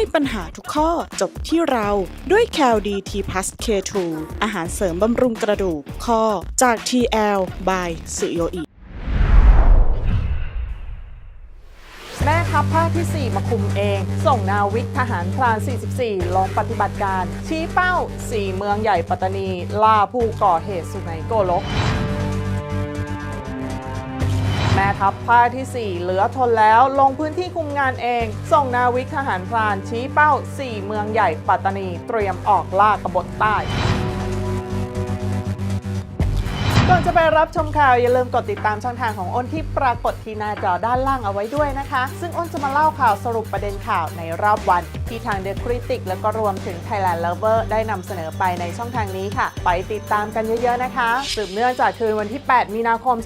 ให้ปัญหาทุกข้อจบที่เราด้วย c a l d t p l u s K2 อาหารเสริมบำรุงกระดูกข้อจาก TL by สุโยอิแม่ทัพภาคที่ 4 มาคุมเอง ส่งนาวิกทหารพราน 44 ลงปฏิบัติการ ชี้เป้า 4 เมืองใหญ่ปัตตานี ล่าผู้ก่อเหตุสุไหงโกลก ม่ทัพภาคที่ 4 เหลือทนแล้วลงพื้นที่คุมงานเอง ส่งนาวิกทหารพรานชี้เป้า 4 เมืองใหญ่ปัตตานี เตรียมออกล่ากบฏใต้ก่อนจะไปรับชมข่าว อย่าลืมกดติดตามช่องทางของอ้นที่ปรากฏที่หน้าจอด้านล่างเอาไว้ด้วยนะคะ ซึ่งอ้นจะมาเล่าข่าวสรุปประเด็นข่าวในรอบวัน ที่ทาง The Critic แล้วก็รวมถึง Thailand Lover ได้นำเสนอไปในช่องทางนี้ค่ะ ไปติดตามกันเยอะๆนะคะ สืบเนื่องจากคืนวันที่ 8 มีนาคม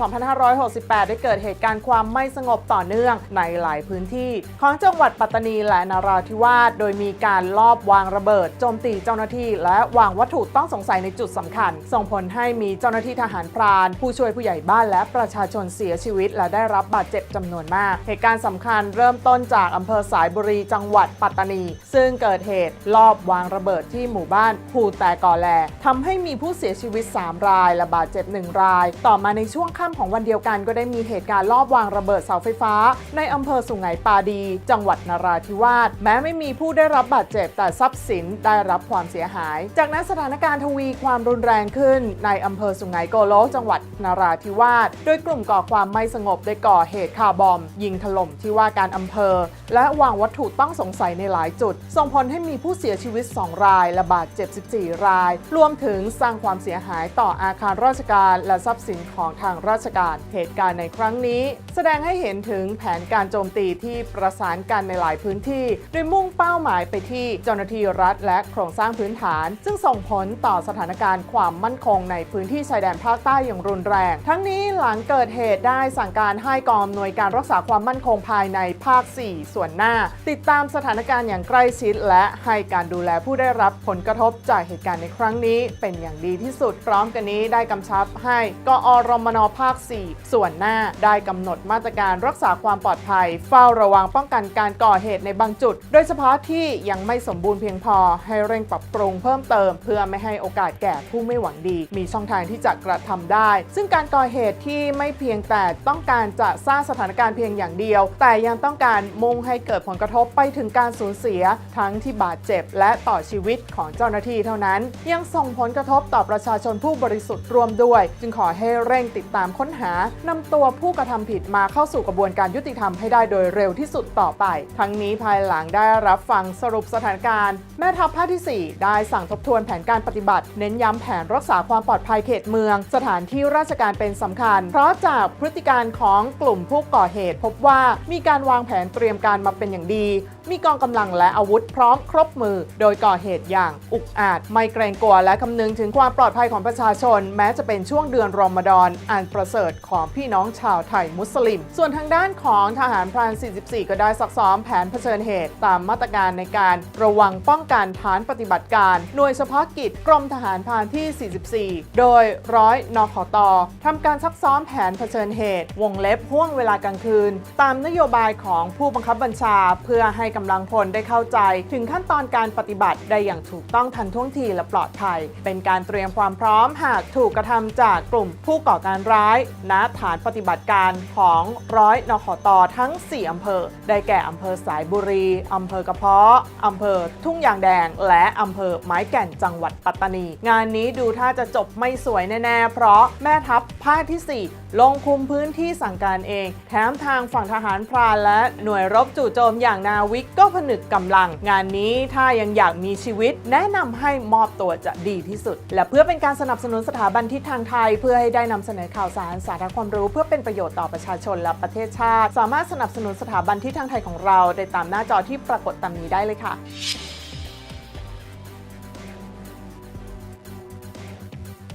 2568 ได้เกิดเหตุการณ์ความไม่สงบต่อเนื่องในหลายพื้นที่ ของจังหวัดปัตตานีและนราธิวาส โดยมีการลอบวางระเบิดโจมตีเจ้าหน้าที่ และวางวัตถุต้องสงสัยในจุดสำคัญ ส่งผลให้มีเจ้าหน้าที่ทหารพราน ผู้ช่วยผู้ใหญ่บ้านและประชาชนเสียชีวิต และได้รับบาดเจ็บจำนวนมาก เหตุการณ์สำคัญเริ่มต้นจากอำเภอสายบุรีจังหวัดปัตตานีซึ่งเกิดเหตุลอบวางระเบิดที่หมู่บ้านภูแต่ก่อแลทำให้มีผู้เสียชีวิต 3 รายและบาดเจ็บ 1 ราย ต่อมาในช่วงค่ำของวันเดียวกันก็ได้มีเหตุการณ์ลอบวางระเบิดเสาไฟฟ้า ในอำเภอสุงไหงปาดี จังหวัดนราธิวาสแม้ไม่มีผู้ได้รับบาดเจ็บแต่ทรัพย์สินได้รับความเสียหาย จากนั้นสถานการณ์ทวีความรุนแรงขึ้น ในอำเภอสุงไหงโกโลจังหวัดนราธิวาสโดยกลุ่มก่อความไม่สงบได้ก่อเหตุคาร์บอม ยิงถล่มที่ว่าการอำเภอ และวางวัตถุต้องสงสัยในหลายจุดส่งผลให้มีผู้เสียชีวิต 2 รายและบาดเจ็บ 14 ราย รวมถึงสร้างความเสียหายต่ออาคารราชการและทรัพย์สินของทางราชการเหตุการณ์ในครั้งนี้ แสดงให้เห็นถึงแผนการโจมตีที่ประสานกันในหลายพื้นที่ โดยมุ่งเป้าหมายไปที่เจ้าหน้าที่รัฐและโครงสร้างพื้นฐาน ซึ่งส่งผลต่อสถานการณ์ความมั่นคงในพื้นที่ชายแดนภาคใต้อย่างรุนแรง ทั้งนี้หลังเกิดเหตุได้สั่งการให้กองอำนวยการรักษาความมั่นคงภายในภาค 4 ส่วนหน้า ติดตามสถานการณ์อย่างใกล้ชิด และให้การดูแลผู้ได้รับผลกระทบจากเหตุการณ์ในครั้งนี้ เป็นอย่างดีที่สุด พร้อมกันนี้ได้กำชับให้กอรมนภาค 4 ส่วนหน้าได้กำหนดมาตรการรักษาความปลอดภัย เฝ้าระวังป้องกันการก่อเหตุในบางจุด โดยเฉพาะที่ยังไม่สมบูรณ์เพียงพอให้เร่งปรับปรุงเพิ่มเติม เพื่อไม่ให้โอกาสแก่ผู้ไม่หวังดี มีช่องทางที่จะกระทำได้ ซึ่งการก่อเหตุที่ไม่เพียงแต่ต้องการจะสร้างสถานการณ์เพียงอย่างเดียว แต่ยังต้องการมุ่งให้เกิดผลกระทบไปถึงการสูญเสียทั้งที่บาดเจ็บ และต่อชีวิตของเจ้าหน้าที่เท่านั้น ยังส่งผลกระทบต่อประชาชนผู้บริสุทธิ์รวมด้วย จึงขอให้เร่งติดตามค้นหานำตัวผู้กระทำผิดมาเข้าสู่กระบวนการยุติธรรมให้ได้โดยเร็วที่สุดต่อไป ทั้งนี้ภายหลังได้รับฟังสรุปสถานการณ์ แม่ทัพภาคที่ 4 ได้สั่งทบทวนแผนการปฏิบัติ เน้นย้ำแผนรักษาความปลอดภัยเขตเมือง สถานที่ราชการเป็นสำคัญ เพราะจากพฤติการของกลุ่มผู้ก่อเหตุ พบว่ามีการวางแผนเตรียมการมาเป็นอย่างดี มีกองกำลังและและอาวุธพร้อมครบมือ โดยก่อเหตุอย่างอุกอาจ ไม่เกรงกลัวและคำนึงถึงความปลอดภัยของประชาชน แม้จะเป็นช่วงเดือนรอมฎอนอันประเสริฐของพี่น้องชาวไทยมุสลิม ส่วนทางด้านของทหารพราน 44 ก็ได้ซักซ้อมแผนเผชิญเหตุ ตามมาตรการในการระวังป้องกันฐานปฏิบัติการ หน่วยเฉพาะกิจกรมทหารพรานที่ 44 โดยร้อยนขตทำการซักซ้อมแผนเผชิญเหตุ วงเล็บห่วงเวลากลางคืน ตามนโยบายของผู้บังคับบัญชา เพื่อให้กำลังพลได้เข้าใจ ถึงขั้นตอนการปฏิบัติได้อย่างถูกต้องทันท่วงทีและปลอดภัย เป็นการเตรียมความพร้อมหากถูกกระทำจากกลุ่มผู้ก่อการร้ายณฐานปฏิบัติการของร้อยนขตทั้ง 4 อำเภอ ได้แก่อำเภอสายบุรี อำเภอกระเพาะ อำเภอทุ่งยางแดง และอำเภอไม้แก่นจังหวัดปัตตานี งานนี้ดูท่าจะจบไม่สวยแน่ๆ เพราะแม่ทัพภาคที่ 4ลงคุมพื้นที่สั่งการเอง แถมทางฝั่งทหารพรานและหน่วยรบจู่โจมอย่างนาวิกก็ผนึกกำลัง งานนี้ถ้ายังอยากมีชีวิต แนะนำให้มอบตัวจะดีที่สุด และเพื่อเป็นการสนับสนุนสถาบันทิศทางไทย เพื่อให้ได้นำเสนอข่าวสารสาระความรู้เพื่อเป็นประโยชน์ต่อประชาชนและประเทศชาติ สามารถสนับสนุนสถาบันทิศทางไทยของเราได้ตามหน้าจอที่ปรากฏตามนี้ได้เลยค่ะ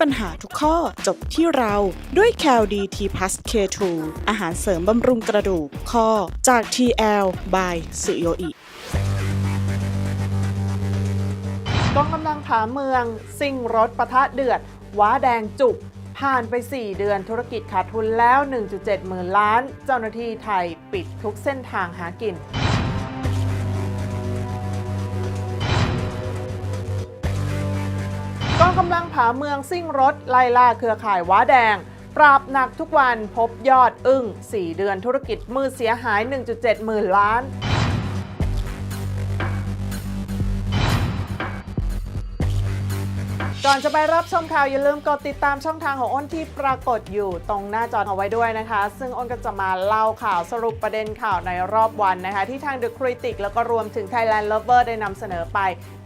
ปัญหาทุกข้อจบที่เราด้วย c a l d t p l u s K2 อาหารเสริมบำรุงกระดูกข้อจาก TL by สุโยอิกองกำลังผาเมืองซิ่งรถปะทะเดือด ว้าแดงจุก ผ่านไป 4 เดือนธุรกิจขาดทุนแล้ว 1.7 หมื่นล้าน เจ้าหน้าที่ไทยปิดทุกเส้นทางหากิน องกำลังผาเมืองซิ่งรถ ไล่ล่าเครือข่ายว้าแดง ปราบหนักทุกวันพบยอดอึ้ง 4 เดือนธุรกิจมือเสียหาย 1.7 หมื่นล้าน ก่อนจะไปรับชมข่าวอย่าลืมกดติดตามช่องทางของอ้นที่ปรากฏอยู่ตรงหน้าจอเอาไว้ด้วยนะคะ ซึ่งอ้นก็จะมาเล่าข่าวสรุปประเด็นข่าวในรอบวันนะคะ ที่ทาง The Critic แล้วก็รวมถึง Thailand Lover ได้นำเสนอไป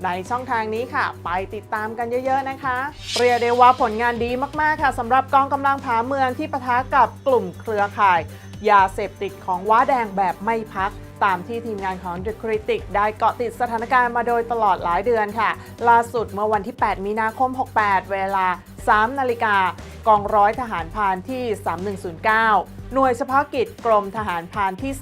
ในช่องทางนี้ค่ะ ไปติดตามกันเยอะๆนะคะ เรียกได้ว่าผลงานดีมากๆค่ะสำหรับกองกำลังผาเมืองที่ปะทะกับกลุ่มเครือข่าย ยาเสพติดของว้าแดงแบบไม่พัก ตามที่ทีมงานของ The Critic ได้เกาะติดสถานการณ์มาโดยตลอดหลายเดือนค่ะ ล่าสุดเมื่อวันที่ 8 มีนาคม 68 เวลา 3 นาฬิกากองร้อยทหารพานที่ 3109 หน่วยเฉพาะกิจกรมทหารพานที่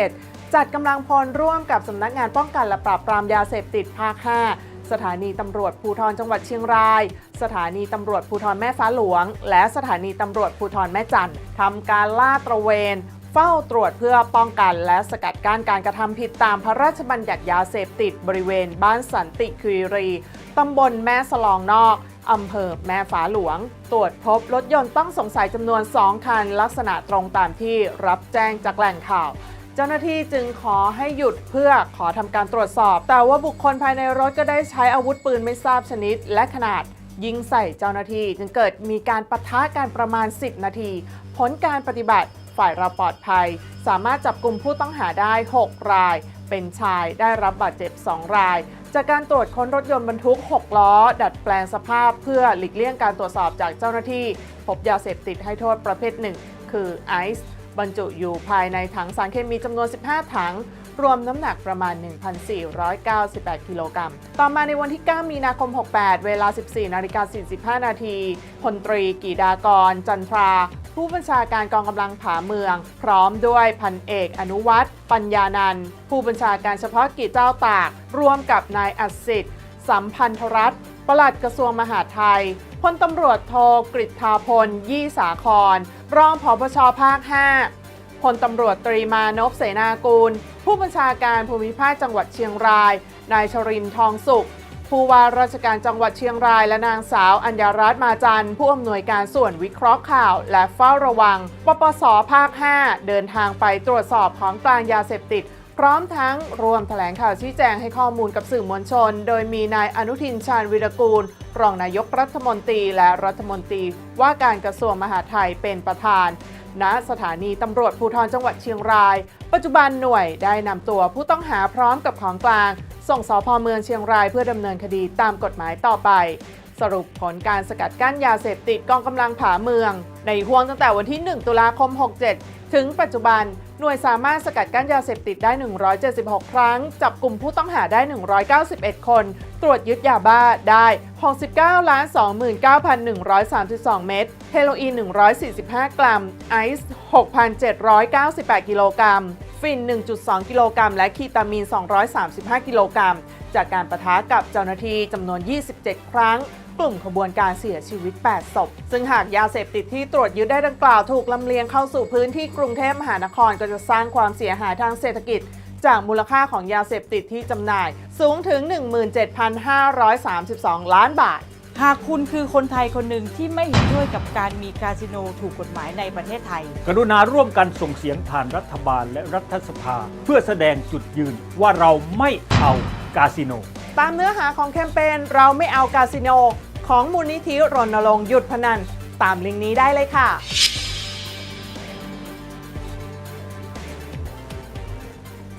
31 จัดกำลังพลร่วมกับสำนักงานป้องกันและปราบปรามยาเสพติดภาค 5สถานีตำรวจภูธรจังหวัดเชียงราย สถานีตำรวจภูธรแม่ฟ้าหลวง และสถานีตำรวจภูธรแม่จันทร์ทำการล่าตระเวน เฝ้าตรวจเพื่อป้องกันและสกัดกั้นการกระทำผิดตามพระราชบัญญัติยาเสพติดบริเวณบ้านสันติคีรีตำบลแม่สลองนอกอำเภอแม่ฝาหลวง ตรวจพบรถยนต์ต้องสงสัยจำนวน 2 คัน ลักษณะตรงตามที่รับแจ้งจากแหล่งข่าว เจ้าหน้าที่จึงขอให้หยุดเพื่อขอทำการตรวจสอบ แต่ว่าบุคคลภายในรถก็ได้ใช้อาวุธปืนไม่ทราบชนิดและขนาดยิงใส่เจ้าหน้าที่จึงเกิดมีการปะทะกันประมาณ 10 นาที ผลการปฏิบัติฝ่ายเราปลอดภัย สามารถจับกลุ่มผู้ต้องหาได้ 6 ราย เป็นชายได้รับบาดเจ็บ 2 ราย จากการตรวจค้นรถยนต์บรรทุก 6 ล้อ ดัดแปลงสภาพเพื่อหลีกเลี่ยงการตรวจสอบจากเจ้าหน้าที่ พบยาเสพติดให้โทษประเภทหนึ่ง คือไอซ์บรรจุอยู่ภายในถังสารเคมีจำนวน 15 ถังรวมน้ำหนักประมาณ 1,498 กิโลกรัม ต่อมาในวันที่ 9 มีนาคม 68 เวลา 14 นาฬิกา 45 นาทีพลตรีกีดากร จันทรา ผู้บัญชาการกองกำลังผาเมือง พร้อมด้วยพันเอกอนุวัตรปัญญานันท์ผู้บัญชาการเฉพาะกิจเจ้าตาก ร่วมกับนายอัศสิทธิ์สัมพันธรัฐปลัดกระทรวงมหาดไทยพลตำรวจโทกฤษฐาพล ยี่สาคร รองผบชภาค 5พลตำรวจตรีมานพเสนากูล ผู้บัญชาการภูมิภาคจังหวัดเชียงราย นายชรินทร์ทองสุข ผู้ว่าราชการจังหวัดเชียงรายและนางสาวอัญญารัตน์มาจันทร์ผู้อำนวยการส่วนวิเคราะห์ข่าว และเฝ้าระวัง ปปสภาค 5 เดินทางไปตรวจสอบของกลางยาเสพติด พร้อมทั้งรวมแถลงข่าวชี้แจงให้ข้อมูลกับสื่อมวลชน โดยมีนายอนุทินชาญวิรกูล รองนายกรัฐมนตรีและรัฐมนตรีว่าการกระทรวงมหาดไทยเป็นประธานณสถานีตำรวจภูธรจังหวัดเชียงราย ปัจจุบันหน่วยได้นำตัวผู้ต้องหาพร้อมกับของกลาง ส่งสพเมืองเชียงรายเพื่อดำเนินคดีตามกฎหมายต่อไป สรุปผลการสกัดกั้นยาเสพติดกองกำลังผาเมือง ในห่วงตั้งแต่วันที่ 1 ตุลาคม 67 ถึงปัจจุบัน หน่วยสามารถสกัดกั้นยาเสพติดได้ 176 ครั้ง จับกลุ่มผู้ต้องหาได้ 191 คน ตรวจยึดยาบ้าได้ 69ล้าน29,132 เม็ดเฮโรอีน 145 กรัม ไอซ์ 6,798 กิโลกรัมฟิน 1.2 กิโลกรัม และคีตามีน 235 กิโลกรัม จากการประทะกับเจ้าหน้าที่จำนวน 27 ครั้ง กลุ่มขบวนการเสียชีวิต 8 ศพ ซึ่งหากยาเสพติดที่ตรวจยึดได้ดังกล่าวถูกลำเลียงเข้าสู่พื้นที่กรุงเทพมหานครก็จะสร้างความเสียหายทางเศรษฐกิจ จากมูลค่าของยาเสพติดที่จำหน่าย สูงถึง 17,532 ล้านบาทหากคุณคือคนไทยคนหนึ่งที่ไม่เห็นด้วยกับการมีคาสิโนถูกกฎหมายในประเทศไทย กรุณาร่วมกันส่งเสียงผ่านรัฐบาลและรัฐสภา เพื่อแสดงจุดยืนว่าเราไม่เอากาสิโน ตามเนื้อหาของแคมเปญเราไม่เอาคาสิโน ของมูลนิธิรณรงค์หยุดพนัน ตามลิงก์นี้ได้เลยค่ะ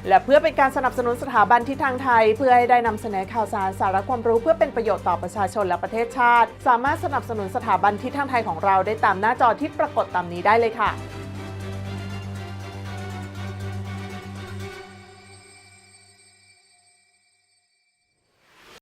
และเพื่อเป็นการสนับสนุนสถาบันที่ทางไทย เพื่อให้ได้นำเสนอข่าวสารสาระความรู้เพื่อเป็นประโยชน์ต่อประชาชนและประเทศชาติ สามารถสนับสนุนสถาบันที่ทางไทยของเราได้ตามหน้าจอที่ปรากฏตามนี้ได้เลยค่ะ